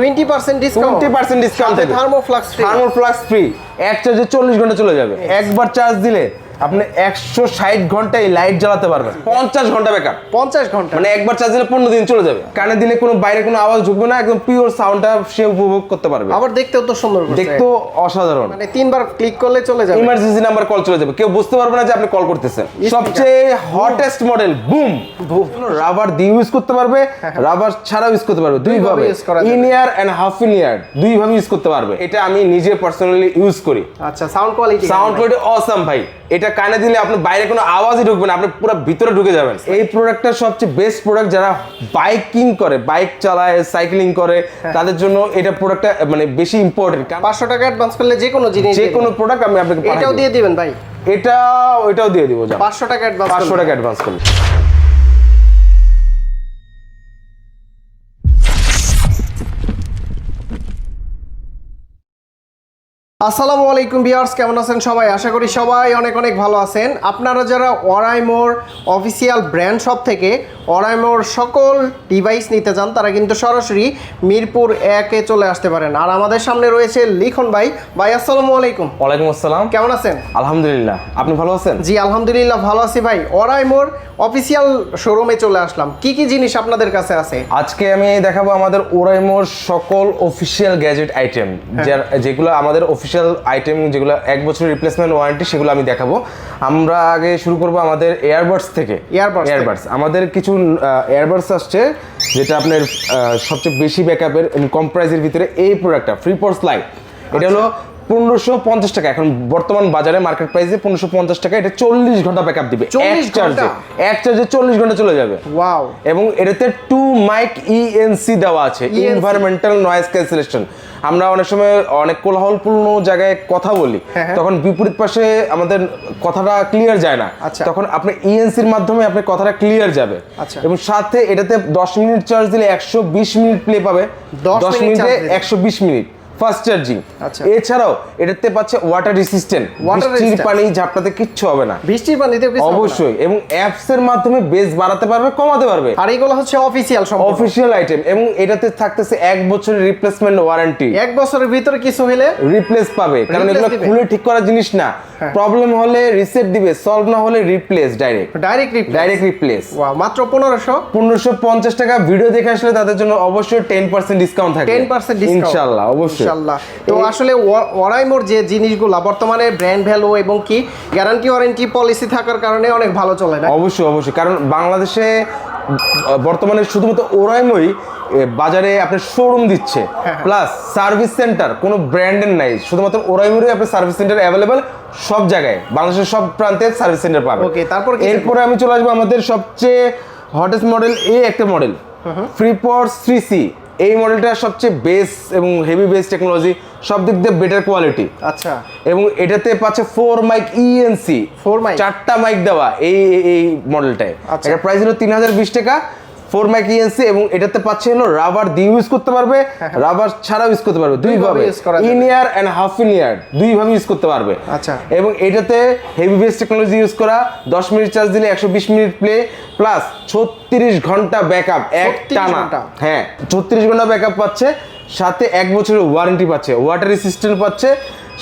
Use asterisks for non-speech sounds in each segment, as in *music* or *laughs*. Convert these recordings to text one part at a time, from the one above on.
Twenty percent discount twenty percent discount থাকবে Thermoflux free thermoflask free এক চার্জে চল্লিশ ঘণ্টা চলে যাবে। একবার চার্জ দিলে আপনি একশো ষাট ঘণ্টা এই লাইট জ্বালাতে পারবেন। পঞ্চাশ ঘণ্টা বেকার। পঞ্চাশ ঘণ্টা। মানে একবার চার্জ দিলে পনেরো দিন চলে যাবে। কানে দিলে কোনো বাইরে কোনো আওয়াজ ঢুকবে না একদম পিওর সাউন্ডটা সে উপভোগ করতে পারবে। আবার দেখতেও তো সুন্দর। দেখতেও অসাধারণ। মানে তিনবার ক্লিক করলে চলে যাবে। ইমার্জেন্সি নাম্বার কল চলে যাবে। কেউ বুঝতে পারবে না যে আপনি কল করতেছেন। সবচেয়ে হটেস্ট মডেল বুম রাবার দিয়ে ইউজ করতে পারবে। রাবার ছাড়াও ইউজ করতে পারবে। দুই ভাবে। In ear and half in ear দুই ভাবে ইউজ করতে পারবে। এটা আমি নিজে পার্সোনালি ইউজ করি। আচ্ছা sound quality sound quality awesome ভাই। এটা কানে দিলে আপনি বাইরে কোনো আওয়াজই ঢুকবে না আপনি পুরো ভিতরে ঢুকে যাবেন। এই প্রোডাক্টটা সবচেয়ে বেস্ট প্রোডাক্ট যারা বাইকিং করে বাইক চালায় সাইক্লিং করে হ্যাঁ। তাদের জন্য এটা প্রোডাক্টটা মানে বেশি ইম্পর্টেন্ট পাঁচশো টাকা অ্যাডভান্স করলে যে কোনো জিনিস যে কোনো প্রোডাক্ট আমি আপনাকে এটাও দিয়ে দিবেন ভাই? এটা ওইটাও দিয়ে দিব পাঁচশো টাকা অ্যাডভান্স পাঁচশো টাকা অ্যাডভান্স করলে। আসসালামু আলাইকুম ভিউয়ার্স কেমন আছেন সবাই? আশা করি সবাই অনেক অনেক ভালো আছেন। আপনারা যারা ওরাইমোর অফিসিয়াল ব্র্যান্ড শপ থেকে ওরাইমোর সকল ডিভাইস নিতে চান তারা কিন্তু সরাসরি মিরপুর একে চলে আসতে পারেন। আর আমাদের সামনে রয়েছে লিখন ভাই। ভাই আসসালামু আলাইকুম। ওয়ালাইকুম আসসালাম। কেমন আছেন? আলহামদুলিল্লাহ। আপনি ভালো আছেন? জি আলহামদুলিল্লাহ ভালো আছি ভাই। ওরাইমোর অফিসিয়াল শোরুমে চলে আসলাম। কি কি জিনিস আপনাদের কাছে আছে? আজকে আমি দেখাবো আমাদের ওরাইমোর সকল অফিসিয়াল গ্যাজেট আইটেম যেগুলো আমাদের অফিসিয়াল আইটেম যেগুলো এক বছরের রিপ্লেসমেন্ট ওয়ারেন্টি সেগুলো আমি দেখাবো। আমরা আগে শুরু করব আমাদের এয়ারবাডস থেকে। এয়ারবার্ডস এয়ারবার্ডস এয়ারবাডস আমাদের কিছু এয়ারবাডস আসছে যেটা আপনার সবচেয়ে বেশি ব্যাকআপের কম প্রাইসের ভিতরে এই প্রোডাক্টটা ফ্রি পোর্স লাইট এটা হলো পনেরোশো পঞ্চাশ টাকা। এখন বর্তমান বাজারে মার্কেট প্রাইসে পনেরোশো পঞ্চাশ টাকা এটা চল্লিশ ঘণ্টা ব্যাকআপ দিবে। 40 এক চার্জে এক চার্জে চল্লিশ ঘণ্টা চলে যাবে। ওয়াও এবং এটাতে টু মাইক ইএনসি দেওয়া আছে। ENC ইনভায়রনমেন্টাল নয়েজ ক্যান্সেলেশন আমরা অনেক সময় অনেক কোলাহলপূর্ণ জায়গায় কথা বলি। হ্যাঁ, হ্যাঁ। তখন বিপরীত পাশে আমাদের কথাটা ক্লিয়ার যায় না। আচ্ছা। তখন আপনি ইএনসির মাধ্যমে আপনি কথাটা ক্লিয়ার যাবে। আচ্ছা। এবং সাথে এটাতে দশ মিনিট চার্জ দিলে একশো বিশ মিনিট প্লে পাবে। 10 দশ মিনিটে একশো বিশ মিনিট। ফাস্ট চার্জিং আচ্ছা। এছাড়াও এটাতে পাচ্ছে ওয়াটার রেসিস্ট্যান্ট বৃষ্টির পানি ঝাপটাতে কিচ্ছু হবে না। বৃষ্টির না? অবশ্যই। এবং অ্যাপস এর মাধ্যমে বেস বাড়াতে পারবে কমাতে পারবে। আর এগুলো হচ্ছে অফিসিয়াল অফিসিয়াল আইটেম এবং এটাতে থাকতেছে এক বছরের রিপ্লেসমেন্ট ওয়ারেন্টি এক বছরের ভিতরে কিছু হলে রিপ্লেস পাবে। কারণ এগুলো খুলে ঠিক করার জিনিস না। হ্যাঁ। প্রবলেম হলে রিসেট দিবে। সলভ না হলে replace direct direct direct replace মাত্র পনেরোশো? পনেরোশো পঞ্চাশ টাকা। ভিডিও দেখে আসলে তাদের জন্য অবশ্যই টেন পার্সেন্ট ডিসকাউন্ট থাকবে। টেন পার্সেন্ট ইনশাল্লাহ অবশ্যই। ইনশাল্লাহ তো আসলে ওয়ারাইমোর যে জিনিসগুলো বর্তমানে ব্র্যান্ড ভ্যালু এবং কি গ্যারান্টি ওয়ারেন্টি পলিসি থাকার কারণে অনেক ভালো চলে না? অবশ্যই অবশ্যই। কারণ বাংলাদেশে বর্তমানে শুধুমাত্র ওরাইমই বাজারে আপনার শোরুম দিচ্ছে। প্লাস সার্ভিস সেন্টার কোনো ব্র্যান্ডের নাই। শুধুমাত্র ওরাইমুরে আপনার সার্ভিস সেন্টার অ্যাভেলেবেল সব জায়গায়। বাংলাদেশের সব প্রান্তে সার্ভিস সেন্টার পাবে। ওকে তারপর এরপরে আমি চলে আসব আমাদের সবচেয়ে হটেস্ট মডেল এ একটা মডেল ফ্রিপর থ্রি সি এই মডেলটা সবচেয়ে বেস এবং হেভি বেস টেকনোলজি সব দিক দিয়ে বেটার কোয়ালিটি আচ্ছা। এবং এটাতে পাচ্ছে four mic ENC four mic চারটা মাইক দেওয়া এই এই- মডেলটায় আচ্ছা। এটা প্রাইস হলো তিন হাজার বিশ টাকা। ফোর মাইক ইএনসি এবং এটাতে পাচ্ছে হলো রাবার দিয়ে ইউজ করতে পারবে রাবার ছাড়াও ইউজ করতে পারবে দুই দুইভাবে in ear and half in ear দুই ভাবে ইউজ করতে পারবে। আচ্ছা। এবং এটাতে হেভি বেস টেকনোলজি ইউজ করা দশ মিনিট চার্জ দিলে একশো বিশ মিনিট প্লে প্লাস ছত্রিশ ঘণ্টা ব্যাকআপ এক 36 টানা। হ্যাঁ ছত্রিশ ঘণ্টা ব্যাকআপ পাচ্ছে সাথে এক বছরের ওয়ারেন্টি পাচ্ছে ওয়াটার রেসিস্ট্যান্ট পাচ্ছে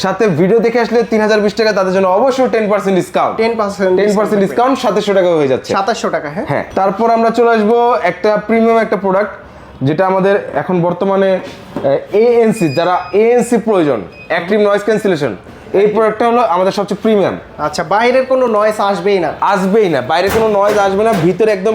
সাথে ভিডিও দেখে আসলে তিন হাজার বিশ টাকা তাদের জন্য অবশ্যই ten percent discount ten percent ten percent discount সাতাশশো টাকা হয়ে যাচ্ছে। সাতাশশো টাকা হ্যাঁ? হ্যাঁ তারপর আমরা চলে আসব একটা প্রিমিয়াম একটা প্রোডাক্ট যেটা আমাদের এখন বর্তমানে এএনসি যারা এএনসি প্রয়োজন অ্যাক্টিভ নয়েজ ক্যান্সেলেশন এই প্রোডাক্টটা হলো আমাদের সবচেয়ে প্রিমিয়াম আচ্ছা বাইরের কোনো নয়েস আসবেই না। আসবেই না বাইরে কোনো নয়েজ আসবে না ভিতরে একদম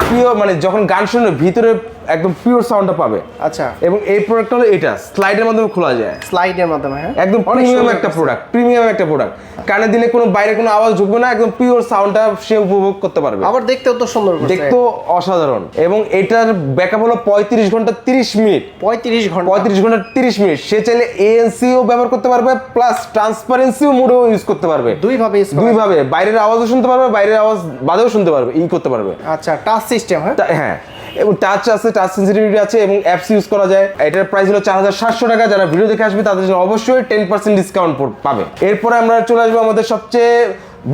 প্রিয় মানে যখন গান শুনবে ভিতরে একদম পিওর সাউন্ডটা পাবে। আচ্ছা। এবং এই প্রোডাক্টটা হলো এটা স্লাইডের মাধ্যমে খোলা যায়। স্লাইডের মাধ্যমে হ্যাঁ? একদম প্রিমিয়াম একটা প্রোডাক্ট প্রিমিয়াম একটা প্রোডাক্ট কানে দিলে কোনো বাইরে কোনো আওয়াজ ঢুকবে না একদম পিওর সাউন্ডটা সে উপভোগ করতে পারবে। আবার দেখতেও তো সুন্দর দেখতেও অসাধারণ। এবং এটার ব্যাকআপ হলো পঁয়ত্রিশ ঘণ্টা তিরিশ মিনিট। পঁয়ত্রিশ ঘণ্টা। পঁয়ত্রিশ ঘণ্টা তিরিশ মিনিট। সে চাইলে এএনসিও ব্যবহার করতে পারবে প্লাস ট্রান্সপারেন্সিও মোডেও ইউজ করতে পারবে। দুই ভাবে use করা দুই ভাবে বাইরের আওয়াজও শুনতে পারবে বাইরের আওয়াজ বাদেও শুনতে পারবে ই করতে পারবে। আচ্ছা টাচ সিস্টেম হ্যাঁ? হ্যাঁ। এবং টাচ আছে টাচ সেন্সিটিভিটি আছে এবং অ্যাপস ইউজ করা যায়। এটার প্রাইস হলো চার হাজার সাতশো টাকা। যারা ভিডিও দেখে আসবে তাদের জন্য অবশ্যই টেন পার্সেন্ট ডিসকাউন্ট পাবে। এরপরে আমরা চলে আসব আমাদের সবচেয়ে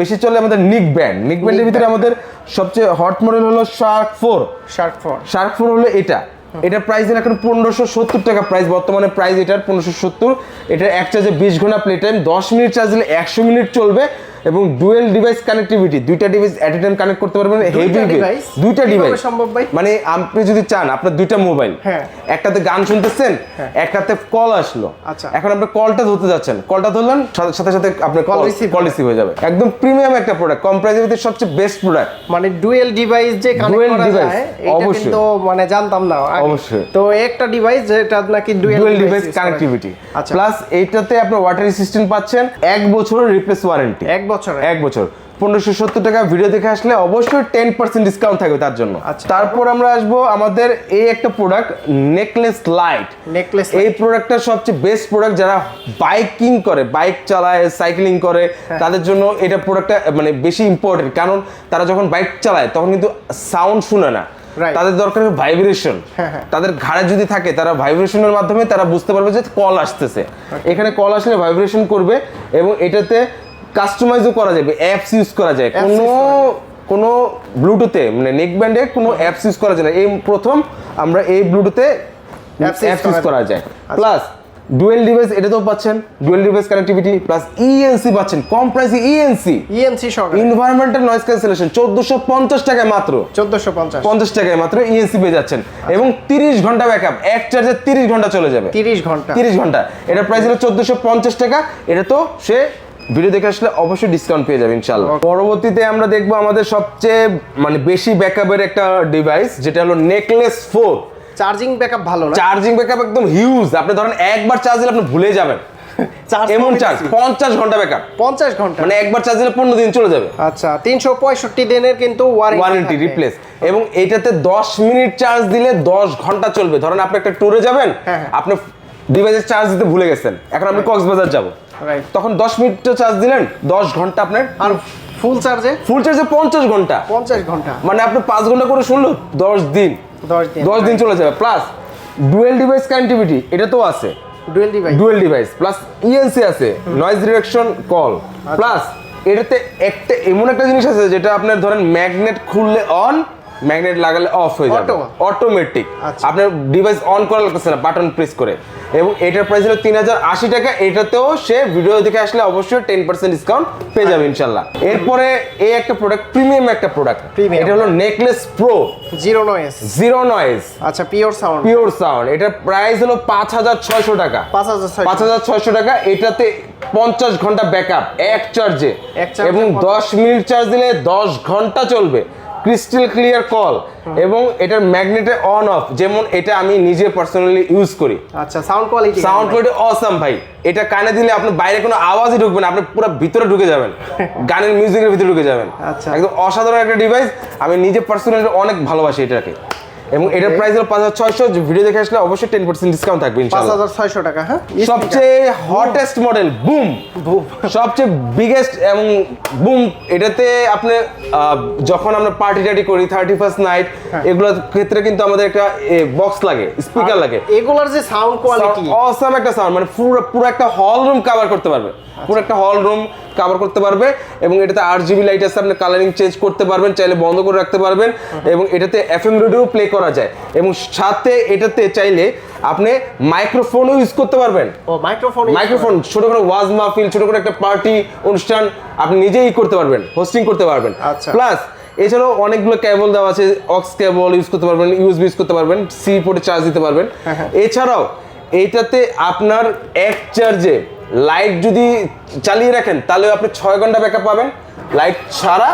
বেশি চলে আমাদের নিক ব্যান্ড নিক ব্যান্ডের ভিতরে আমাদের সবচেয়ে হট মডেল হলো shark four shark four shark four হলো এটা। এটা প্রাইস এখন পনেরোশো সত্তর টাকা প্রাইস বর্তমানে প্রাইস এটার পনেরোশো সত্তর। এটা এক চার্জে বিশ ঘণ্টা প্লে টাইম দশ মিনিট চার্জ দিলে একশো মিনিট চলবে। এবং ডুয়েল ডিভাইস কানেক্টিভিটি দুইটা device at a time connect করতে পারবেন হেভি device? দুইটা ডিভাইস সম্ভব ভাই? মানে আপনি যদি চান আপনার দুইটা মোবাইল হ্যাঁ। একটাতে গান শুনতেছেন একটাতে কল আসলো। আচ্ছা। এখন আপনি কলটা ধরতে যাচ্ছেন। কলটা ধরলেন সাথে- সাথে আপনার কল receive কল রিসিভ হয়ে যাবে। একদম প্রিমিয়াম একটা প্রোডাক্ট কম প্রাইসের ভিতরে সবচেয়ে বেস্ট প্রোডাক্ট মানে ডুয়েল ডিভাইস যে কানেক্ট করা যায় এটা কিন্তু মানে জানতাম না। অবশ্যই। তো একটা ডিভাইস যেটা নাকি ডুয়েল ডুয়েল ডিভাইস কানেক্টিভিটি আচ্ছা। প্লাস এইটাতে আপনি ওয়াটার রেসিস্ট্যান্ট পাচ্ছেন এক বছরের রিপ্লেস ওয়ারেন্টি এক বছরে এক বছর। পনেরোশো সত্তর টাকা ভিডিও দেখে আসলে অবশ্যই টেন পার্সেন্ট ডিসকাউন্ট থাকবে তার জন্য। আচ্ছা। তারপর আমরা আসব আমাদের এই একটা প্রোডাক্ট নেকলেস লাইট নেকলেস এই প্রোডাক্টটা সবচেয়ে বেস্ট প্রোডাক্ট যারা বাইকিং করে বাইক চালায় সাইক্লিং করে হ্যাঁ। তাদের জন্য এটা প্রোডাক্টটা মানে বেশি ইম্পর্টেন্ট কারণ তারা যখন বাইক চালায় তখন কিন্তু সাউন্ড শুনে না। তাদের দরকার ভাইব্রেশন হ্যাঁ, হ্যাঁ। তাদের ঘাড়ে যদি থাকে তারা ভাইব্রেশনের মাধ্যমে তারা বুঝতে পারবে যে কল আসতেছে। এখানে কল আসলে ভাইব্রেশন করবে এবং এটাতে কাস্টমাইজও করা যাবে অ্যাপস ইউজ করা যায়। কোনো কোনো ব্লুটুথে মানে নেক ব্যান্ডে কোনো অ্যাপস ইউজ করা যায় না। এই প্রথম আমরা এই ব্লুটুথে অ্যাপস ইউজ করা যায়। প্লাস ডুয়েল ডিভাইস এটাতেও পাচ্ছেন dual device connectivity plus ENC পাচ্ছেন কম প্রাইসে ইএনসি ইএনসি সরকার এনভায়রনমেন্টাল নয়েজ ক্যান্সেলেশন চোদ্দোশো পঞ্চাশ টাকায় মাত্র। চোদ্দশো পঞ্চাশ। পঞ্চাশ টাকায় মাত্র ইএনসি পেয়ে যাচ্ছেন। এবং তিরিশ ঘণ্টা ব্যাকআপ এক চার্জে তিরিশ ঘণ্টা চলে যাবে। তিরিশ ঘণ্টা। তিরিশ ঘণ্টা। এটা প্রাইস হলো চোদ্দোশো পঞ্চাশ টাকা। এটা তো সে ভিডিও দেখে আসলে অবশ্যই ডিসকাউন্ট পেয়ে যাবেন ইনশাল্লাহ পরবর্তীতে আমরা দেখব আমাদের সবচেয়ে মানে বেশি ব্যাকআপের একটা ডিভাইস যেটা হলো নেকলেস ফোর চার্জিং ব্যাকআপ ভালো না? চার্জিং ব্যাকআপ একদম হিউজ আপনি ধরেন একবার চার্জ দিলে আপনি ভুলে যাবেন। *laughs* এমন চার্জ পঞ্চাশ ঘণ্টা ব্যাকআপ পঞ্চাশ ঘণ্টা। মানে একবার চার্জ দিলে পনেরো দিন চলে যাবে। আচ্ছা তিনশো পঁয়ষট্টি দিনের কিন্তু ওয়ারেন্টি রিপ্লেস এবং এটাতে 10 মিনিট চার্জ দিলে 10 ঘণ্টা চলবে। ধরেন আপনি একটা ট্যুরে যাবেন হ্যাঁ, হ্যাঁ। আপনি ডিভাইসের চার্জ দিতে ভুলে গেছেন। এখন আপনি কক্সবাজার যাব। তখন 10 মিনিট চার্জ দিলেন 10 ঘণ্টা আপনার আর ফুল চার্জে ফুল চার্জে 50 ঘণ্টা। পঞ্চাশ ঘণ্টা। মানে আপনি পাঁচ ঘণ্টা করে শুনলো 10 দিন। দশ দিন চলে যাবে। প্লাস ডুয়েল ডিভাইস কানেক্টিভিটি এটা তো আছে। Dual device dual device plus ENC আছে নয়েজ ডিরেকশন কল। প্লাস এটাতে একটা এমন একটা জিনিস আছে যেটা আপনার ধরেন ম্যাগনেট খুললে অন ম্যাগনেট লাগালে অফ হয়ে যাবে। অটোমেটিক আচ্ছা। আপনার ডিভাইস অন করা লাগতেছে না বাটন প্রেস করে। এবং এটার প্রাইস হলো তিন হাজার আশি টাকা এটাতেও সে ভিডিও দেখে আসলে অবশ্যই টেন পার্সেন্ট ডিসকাউন্ট পেয়ে যাবে ইনশাল্লাহ এরপরে এই একটা প্রোডাক্ট প্রিমিয়াম একটা প্রোডাক্ট এটা হলো necklace pro zero noise zero noise আচ্ছা পিওর সাউন্ড পিওর সাউন্ড এটার প্রাইস হলো পাঁচ হাজার ছয়শো টাকা। পাঁচ হাজার। পাঁচ হাজার ছয়শো টাকা এটাতে পঞ্চাশ ঘণ্টা ব্যাকআপ এক চার্জে এবং দশ মিনিট চার্জ দিলে দশ ঘণ্টা চলবে। ক্রিস্টাল ক্লিয়ার কল এবং এটার ম্যাগনেটে অন অফ যেমন এটা আমি নিজে পার্সোনালি ইউজ করি। আচ্ছা sound quality sound quality awesome ভাই? এটা কানে দিলে আপনি বাইরে কোনো আওয়াজই ঢুকবে না আপনি পুরো ভিতরে ঢুকে যাবেন। *laughs* গানের মিউজিকের ভিতরে ঢুকে যাবেন। আচ্ছা। একদম অসাধারণ একটা ডিভাইস আমি নিজে পার্সোনালি অনেক ভালোবাসি এটাকে। এবং এটার প্রাইস হলো পাঁচ হাজার ছয়শো। ভিডিও দেখে আসলে অবশ্যই টেন পার্সেন্ট ডিসকাউন্ট থাকবে পাঁচ হাজার ছয়শো টাকা হ্যাঁ? সবচেয়ে হটেস্ট মডেল বুম সবচেয়ে বিগেস্ট এবং বুম এটাতে আপনি যখন আমরা পার্টি টার্টি করি থার্টি ফার্স্ট নাইট এগুলোর ক্ষেত্রে কিন্তু আমাদের একটা বক্স লাগে স্পিকার লাগে। এগুলার যে সাউন্ড কোয়ালিটি অসাম একটা সাউন্ড মানে পুরো পুরো একটা হল রুম কভার করতে পারবে। পুরো একটা হল রুম কভার করতে পারবে এবং এটাতে আট জিবি লাইট আছে আপনি কালারিং চেঞ্জ করতে পারবেন চাইলে বন্ধ করে রাখতে পারবেন এবং এটাতে এফএম রেডিও প্লে করা যায় এবং সাথে এটাতে চাইলে আপনি মাইক্রোফোনও ইউজ করতে পারবেন ও মাইক্রোফোন মাইক্রোফোন ছোট করে ওয়াজ মাহফিল ছোট করে একটা পার্টি অনুষ্ঠান আপনি নিজেই করতে পারবেন হোস্টিং করতে পারবেন আচ্ছা। প্লাস এছাড়াও অনেকগুলো কেবল দেওয়া আছে অক্স কেবল ইউজ করতে পারবেন ইউএসবি ইউজ করতে পারবেন সি পোর্টে চার্জ দিতে পারবেন হ্যাঁ, হ্যাঁ। এছাড়াও এইটাতে আপনার এক চার্জে লাইট যদি চালিয়ে রাখেন তাহলে আপনি ছয় ঘণ্টা ব্যাকআপ পাবেন। লাইট ছাড়া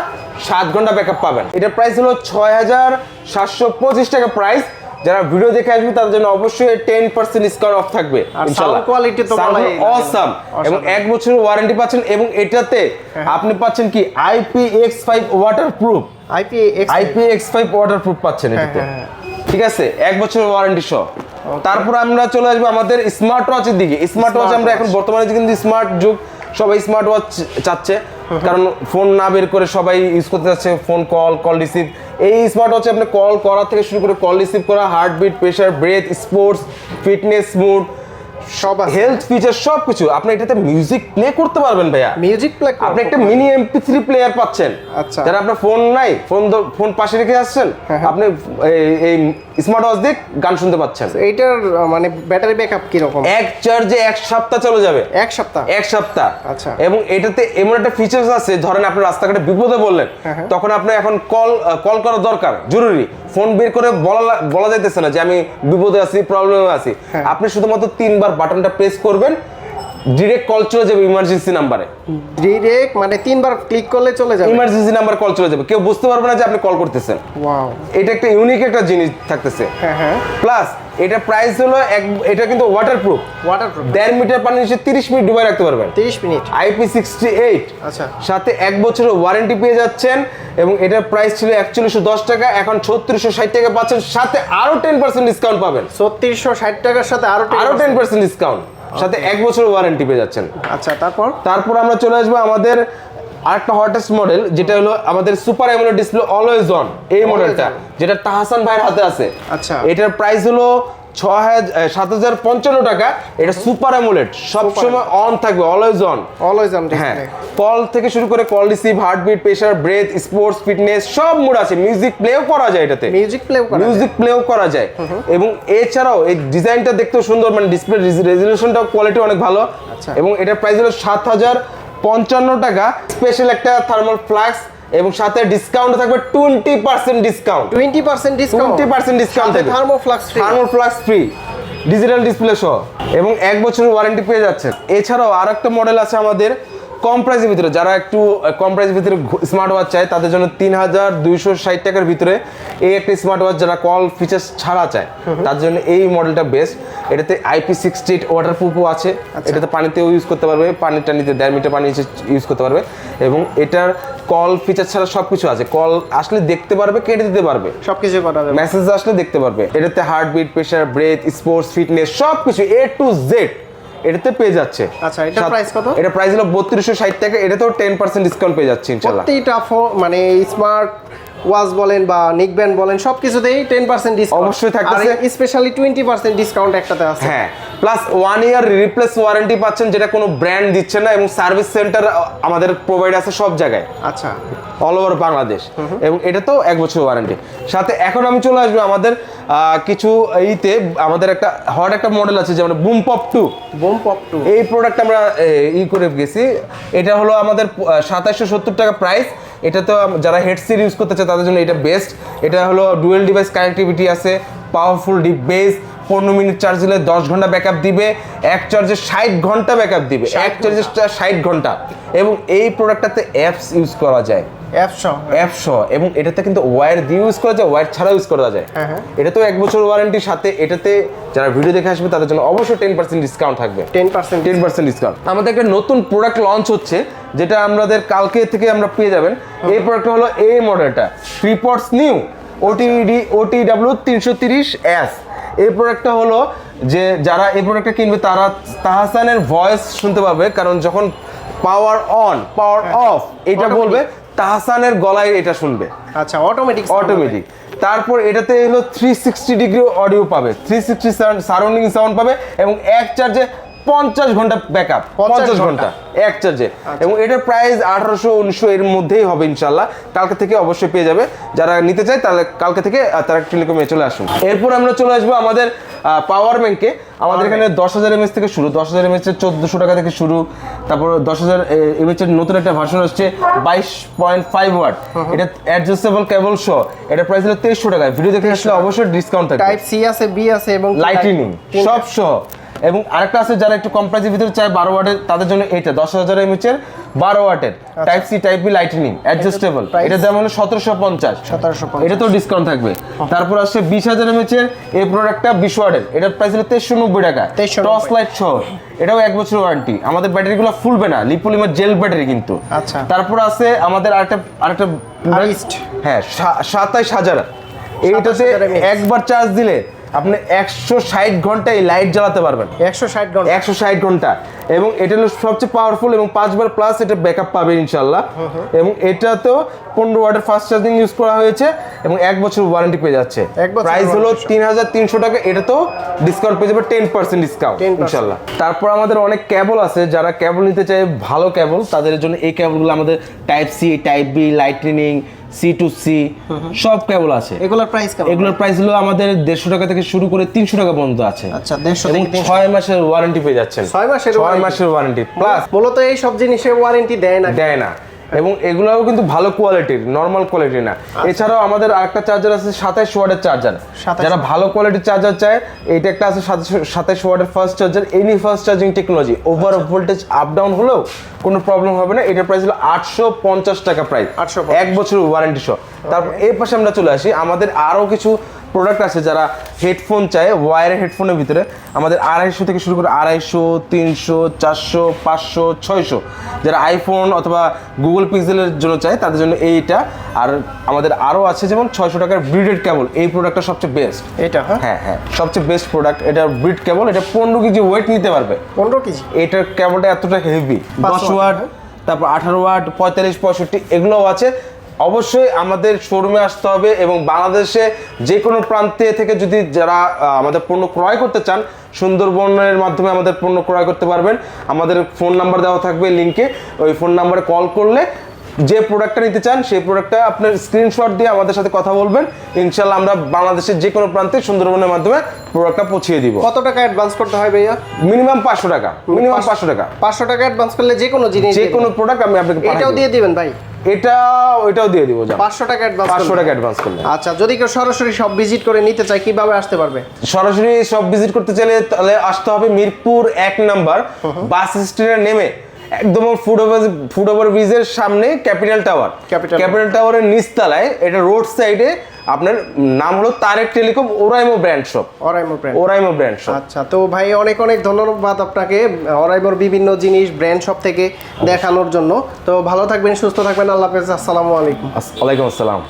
সাত ঘণ্টা ব্যাকআপ পাবেন। এটার প্রাইস হলো ছয় হাজার সাতশো পঁচিশ টাকা প্রাইস যারা ভিডিও দেখে আসবে তাদের জন্য অবশ্যই টেন পার্সেন্ট ডিসকাউন্ট অফ থাকবে। তো। অসাম এবং এক বছরের ওয়ারেন্টি পাচ্ছেন এবং এটাতে হ্যাঁ। আপনি পাচ্ছেন কি? IP X five waterproof IP IP X five waterproof পাচ্ছেন এটাতে। হ্যাঁ, হ্যাঁ, ঠিক আছে? এক বছরের ওয়ারেন্টি সহ। তারপর আমরা চলে আসব আমাদের স্মার্ট ওয়াচের দিকে। স্মার্ট ওয়াচ আমরা এখন বর্তমানে যে কিন্তু স্মার্ট যুগ সবাই স্মার্ট ওয়াচ চাচ্ছে কারণ ফোন না বের করে সবাই ইউজ করতে চাচ্ছে ফোন কল কল রিসিভ এই স্মার্ট ওয়াচে আপনি কল করা থেকে শুরু করে কল রিসিভ করা heartbeat pressure breath sports fitness mood সব। হেলথ ফিচার সব কিছু আপনি এটাতে মিউজিক প্লে করতে পারবেন ভাইয়া মিউজিক প্লে আপনি একটা মিনি এমপি থ্রি প্লেয়ার পাচ্ছেন আচ্ছা। যারা আপনার ফোন নাই ফোন ফোন পাশে রেখে আসছেন হ্যাঁ, হ্যাঁ। আপনি এই- স্মার্ট ওয়াচ দিয়ে গান শুনতে পাচ্ছেন এইটার মানে ব্যাটারি ব্যাকআপ কীরকম এক চার্জে এক সপ্তাহ চলে যাবে এক সপ্তাহ এক সপ্তাহ আচ্ছা। এবং এটাতে এমন একটা ফিচার্স আছে ধরেন আপনি রাস্তাঘাটে বিপদে বললেন হ্যাঁ। তখন আপনি এখন কল কল করা দরকার জরুরি ফোন বের করে বলা বলা যাইতেছে না যে আমি বিপদে আছি প্রবলেমে আছি। হ্যাঁ। আপনি শুধুমাত্র তিনবার বাটনটা প্রেস করবেন ডিরেক্ট কল চলে যাবে ইমার্জেন্সি নাম্বারে ডিরেক্ট মানে তিনবার ক্লিক করলে চলে যাবে। ইমার্জেন্সি নাম্বার কল চলে যাবে। কেউ বুঝতে পারবে না যে আপনি কল করতেছেন। ওয়াও এটা একটা ইউনিক একটা জিনিস থাকতেছে। হ্যাঁ হ্যাঁ। প্লাস এটা প্রাইস হলো এক এটা কিন্তু ওয়াটারপ্রুফ ওয়াটারপ্রুফ দেড় মিটার পানি নিচে তিরিশ মিনিট ডুবাই রাখতে পারবেন। 30 মিনিট। আইপি সিক্সটি এইট আচ্ছা। সাথে এক বছরের ওয়ারেন্টি পেয়ে যাচ্ছেন এবং এটার প্রাইস ছিল একচল্লিশশো দশ টাকা এখন ছত্রিশশো ষাট টাকা পাচ্ছেন। সাথে আরও টেন পার্সেন্ট ডিসকাউন্ট পাবেন। ছত্রিশশো ষাট টাকার সাথে আরও আরও টেন পার্সেন্ট ডিসকাউন্ট সাথে এক বছরের ওয়ারেন্টি পেয়ে যাচ্ছেন। আচ্ছা তারপর? তারপর আমরা চলে আসব আমাদের আরেকটা হটেস্ট মডেল যেটা হলো আমাদের super AMOLED display always on এই মডেলটা যেটা তাহাসান ভাইয়ের হাতে আছে। আচ্ছা। এটার প্রাইস হলো ছ হাজার সাত হাজার পঞ্চান্ন টাকা। এটা সুপার অ্যামোলেড সবসময় অন থাকবে অলওয়েজ অন অলওয়েজ অন হ্যাঁ কল থেকে শুরু করে call receive heartbeat pressure breath sports fitness সব মোড আছে। মিউজিক প্লেও করা যায় এটাতে। মিউজিক প্লে করা মিউজিক প্লেও করা যায়। এবং এছাড়াও এই ডিজাইনটা দেখতেও সুন্দর মানে ডিসপ্লে রেজলিউশনটাও কোয়ালিটি অনেক ভালো। আচ্ছা। এবং এটার প্রাইস হলো সাত হাজার পঞ্চান্ন টাকা। স্পেশাল একটা থার্মাল ফ্লাক্স এবং সাথে ডিসকাউন্ট থাকবে twenty percent discount twenty percent discount twenty percent discount থাকবে। Thermoflask free thermal flask free digital display সহ। এবং এক বছরের ওয়ারেন্টি পেয়ে যাচ্ছে এছাড়াও আর একটা মডেল আছে আমাদের কম প্রাইসের ভিতরে যারা একটু কম প্রাইসের ভিতরে স্মার্ট ওয়াচ চায় তাদের জন্য তিন হাজার দুইশো ষাট টাকার ভিতরে এই একটা স্মার্ট ওয়াচ যারা কল ফিচার্স ছাড়া চায় তার জন্য এই মডেলটা বেস্ট এটাতে আইপি সিক্সটি এইট ওয়াটার প্রুফও আছে এটাতে পানিতেও ইউজ করতে পারবে পানি টানিতে দেড় মিটার পানি ইউজ করতে পারবে। এবং এটার কল ফিচার ছাড়া সব কিছু আছে। কল আসলে দেখতে পারবে কেটে দিতে পারবে। সবকিছু করা যাবে। মেসেজ আসলে দেখতে পারবে। এটাতে heartbeat pressure breath sports fitness সব কিছু এ টু জেড এটাতে পেয়ে যাচ্ছে আচ্ছা, এটা প্রাইস কত? এটা প্রাইস হলো বত্রিশশো ষাট টাকা এটাতেও টেন পার্সেন্ট ডিসকাউন্ট পেয়ে যাচ্ছে ইনশাল্লাহ প্রত্যেকটা মানে স্মার্ট ওয়াচ বলেন বা নিক ব্যান্ড বলেন সব কিছুতেই টেন পার্সেন্ট ডিসকাউন্ট অবশ্যই থাকতেছে। স্পেশালি টোয়েন্টি পার্সেন্ট ডিসকাউন্ট একটাতে আছে। হ্যাঁ plus one year replace warranty পাচ্ছেন যেটা কোনো ব্র্যান্ড দিচ্ছে না এবং সার্ভিস সেন্টার আমাদের প্রোভাইড আছে সব জায়গায়। আচ্ছা। All over Bangladesh. এবং এটা তো এক বছর ওয়ারেন্টি সাথে এখন আমি চলে আসব আমাদের কিছু ইতে আমাদের একটা হট একটা মডেল আছে যেমন boom pop two boom pop two এই প্রোডাক্ট আমরা ই করে গেছি। এটা হলো আমাদের সাতাশশো সত্তর টাকা প্রাইস এটা তো যারা হেডসেট ইউজ করতে চায় তাদের জন্য এটা বেস্ট এটা হলো ডুয়েল ডিভাইস কানেক্টিভিটি আছে পাওয়ারফুল ডিপ বেস পনেরো মিনিট চার্জ দিলে দশ ঘণ্টা ব্যাকআপ দিবে এক চার্জে ষাট ঘণ্টা ব্যাকআপ দিবে এক চার্জে ষাট ঘণ্টা। এবং এই প্রোডাক্টটাতে অ্যাপস ইউজ করা যায়। একশো অ্যাপ সহ এবং এটাতে কিন্তু ওয়্যার দিয়ে ইউজ করা যায় ওয়্যার ছাড়া ইউজ করা যায়। হ্যাঁ, হ্যাঁ। এটা তো এক বছর ওয়ারেন্টির সাথে এটাতে যারা ভিডিও দেখে আসবে তাদের জন্য অবশ্যই টেন পার্সেন্ট ডিসকাউন্ট থাকবে। Ten percent ten percent discount আমাদের একটা নতুন প্রোডাক্ট লঞ্চ হচ্ছে যেটা আমাদের কালকে থেকে আমরা পেয়ে যাবেন। এই প্রোডাক্টটা হলো এই মডেলটা freepods new OTD OT W তিনশো তিরিশ এস এই প্রোডাক্টটা হলো যে যারা এই প্রোডাক্টটা কিনবে তারা তাহাসানের ভয়েস শুনতে পাবে কারণ যখন পাওয়ার অন পাওয়ার অফ এটা বলবে তাহাসানের গলায় এটা শুনবে। আচ্ছা অটোমেটিক অটোমেটিক তারপর এটাতে হলো থ্রি সিক্সটি ডিগ্রি অডিও পাবে। থ্রি সিক্সটি সারাউন্ডিং সাউন্ড পাবে এবং এক চার্জে পঞ্চাশ ঘণ্টা ব্যাকআপ 50 পঞ্চাশ ঘণ্টা। এক চার্জে এবং এটার প্রাইস আঠারোশো উনিশশো এর মধ্যেই হবে ইনশাল্লাহ। কালকে থেকে অবশ্যই পেয়ে যাবে। যারা নিতে চায় তাহলে কালকে থেকে তারা টেলিকমে চলে আসুন। এরপর আমরা চলে আসব আমাদের পাওয়ার ব্যাংকে আমাদের এখানে দশ হাজার এমএস থেকে শুরু দশ হাজার এমএস এর চোদ্দশো টাকা থেকে শুরু। তারপর দশ হাজার এমএস এর নতুন একটা ভার্সন আসছে বাইশ পয়েন্ট ফাইভ ওয়াট এটা অ্যাডজাস্টেবল কেবল শো এটা প্রাইস হলো তেইশশো টাকা ভিডিও দেখে আসলে অবশ্যই ডিসকাউন্ট থাকে টাইপ সি আছে বি আছে এবং লাইটিনিং সব সহ। এবং আরেকটা আছে যারা একটু কম প্রাইসের ভিতরে চায় বারো ওয়াটের তাদের জন্য এটা দশ হাজার এমএচের বারো ওয়াটের type C type B lightning adjustable এটা দাম হলো সতেরোশো পঞ্চাশ। সতেরোশো এটা তো ডিসকাউন্ট থাকবে। তারপর আসছে বিশ হাজার এমএচের এই প্রোডাক্টটা বিশ ওয়াটের। এটার প্রাইস হলো তেইশশো নব্বই টাকা। 2390 টস লাইট সহ। এটাও এক বছর ওয়ারেন্টি আমাদের ব্যাটারিগুলো ফুলবে না। লিপোলিমার জেল ব্যাটারি কিন্তু। আচ্ছা। তারপর আছে আমাদের আরেকটা আরেকটা। হ্যাঁ সা- সাতাইশ হাজার। এইটাতে একবার চার্জ দিলে আপনি একশো ষাট ঘণ্টা এই লাইট জ্বালাতে পারবেন। একশো ষাট ঘণ্টা। একশো ষাট ঘণ্টা। এবং এটা হলো সবচেয়ে পাওয়ারফুল এবং পাঁচবার প্লাস এটা ব্যাকআপ পাবে ইনশাল্লাহ এবং এটাতেও পনেরো ওয়াটের ফাস্ট চার্জিং ইউজ করা হয়েছে এবং এক বছর ওয়ারেন্টি পেয়ে যাচ্ছে। প্রাইস হলো তিন হাজার তিনশো টাকা এটা তো ডিসকাউন্ট পেয়ে যাবে টেন পার্সেন্ট ডিসকাউন্ট ইনশাল্লাহ তারপর আমাদের অনেক কেবল আছে যারা কেবল নিতে চায় ভালো কেবল তাদের জন্য এই কেবলগুলো আমাদের type C type B lightning C to C সব কেবল আছে। এগুলোর প্রাইস এগুলোর প্রাইস হলো আমাদের দেড়শো টাকা থেকে শুরু করে তিনশো টাকা পর্যন্ত আছে। আচ্ছা দেড়শো এবং ছয় মাসের ওয়ারেন্টি পেয়ে যাচ্ছেন। ছয় মাসের ছয় মাসের ওয়ারেন্টি প্লাস মূলত এই সব জিনিসের ওয়ারেন্টি দেয় না। দেয় না। এবং এগুলোও কিন্তু ভালো কোয়ালিটির নর্মাল কোয়ালিটি না। এছাড়াও আমাদের আরেকটা চার্জার আছে সাতাইশ ওয়াটের চার্জার 27 যারা ভালো কোয়ালিটির চার্জার চায় এইটা একটা আছে সাতাইশ ওয়াটের fast charger any fast charging technology over voltage up down হলেও কোনো প্রবলেম হবে না। এটার প্রাইস হলো আটশো পঞ্চাশ টাকা প্রাইস 850 এক বছরের ওয়ারেন্টি সহ। তারপর এর পাশে আমরা চলে আসি। আমাদের আরও কিছু প্রোডাক্ট আছে যারা হেডফোন চায় ওয়ার হেডফোনের ভিতরে আমাদের আড়াইশো থেকে শুরু করে আড়াইশো তিনশো চারশো পাঁচশো ছয়শো যারা আইফোন অথবা গুগল পিক্সেলের জন্য চায় তাদের জন্য এইটা। আর আমাদের আরও আছে যেমন ছয়শো টাকার ব্রিডেড কেবল এই প্রোডাক্টটা সবচেয়ে বেস্ট এটা হ্যাঁ? হ্যাঁ হ্যাঁ সবচেয়ে বেস্ট প্রোডাক্ট এটা ব্রিড কেবল এটা পনেরো কেজি ওয়েট নিতে পারবে। পনেরো কেজি? এটার কেবলটা এতটা হেভি দশ ওয়াট, ওয়াট তারপর আঠারো ওয়াট পঁয়তাল্লিশ পঁয়ষট্টি এগুলোও আছে। অবশ্যই আমাদের শোরুমে আসতে হবে এবং বাংলাদেশে যে কোনো প্রান্তে থেকে যদি যারা আমাদের পণ্য ক্রয় করতে চান সুন্দরবনের মাধ্যমে আমাদের পণ্য ক্রয় করতে পারবেন। আমাদের ফোন নাম্বার দেওয়া থাকবে লিঙ্কে ওই ফোন নাম্বারে কল করলে যে প্রোডাক্টটা নিতে চান সেই প্রোডাক্টটা আপনার স্ক্রিনশট দিয়ে আমাদের সাথে কথা বলবেন। ইনশাল্লাহ আমরা বাংলাদেশের যে কোনো প্রান্তে সুন্দরবনের মাধ্যমে প্রোডাক্টটা পৌঁছিয়ে দিব। কত টাকা অ্যাডভান্স করতে হয় ভাইয়া? মিনিমাম পাঁচশো টাকা। মিনিমাম পাঁচশো টাকা। পাঁচশো টাকা অ্যাডভান্স করলে যে কোনো জিনিস যে কোনো প্রোডাক্ট আমি আপনাকে এটাও দিয়ে দিবেন ভাই। এটা ওইটাও দিয়ে দিব পাঁচশো টাকা অ্যাডভান্স পাঁচশো টাকা অ্যাডভান্স করলে। আচ্ছা যদি কেউ সরাসরি সব ভিজিট করে নিতে চায় কীভাবে আসতে পারবে? সরাসরি সব ভিজিট করতে চাইলে তাহলে আসতে হবে মিরপুর এক নাম্বার। বাস স্ট্যান্ডে নেমে একদম ফুড ওভার ফুড ওভার ব্রিজের সামনে ক্যাপিটাল টাওয়ার ক্যাপিটাল টাওয়ারের নিচতলায় এটা রোড সাইডে আপনার নাম হলো Tarek telecom Oraimo brand shop Oraimo brand Oraimo brand shop আচ্ছা তো ভাই অনেক অনেক ধন্যবাদ আপনাকে অরাইমোর বিভিন্ন জিনিস ব্র্যান্ড শপ থেকে দেখানোর জন্য। তো ভালো থাকবেন সুস্থ থাকবেন আল্লাহ হাফেজ আসসালামু আলাইকুম। ওয়ালাইকুম আসসালাম।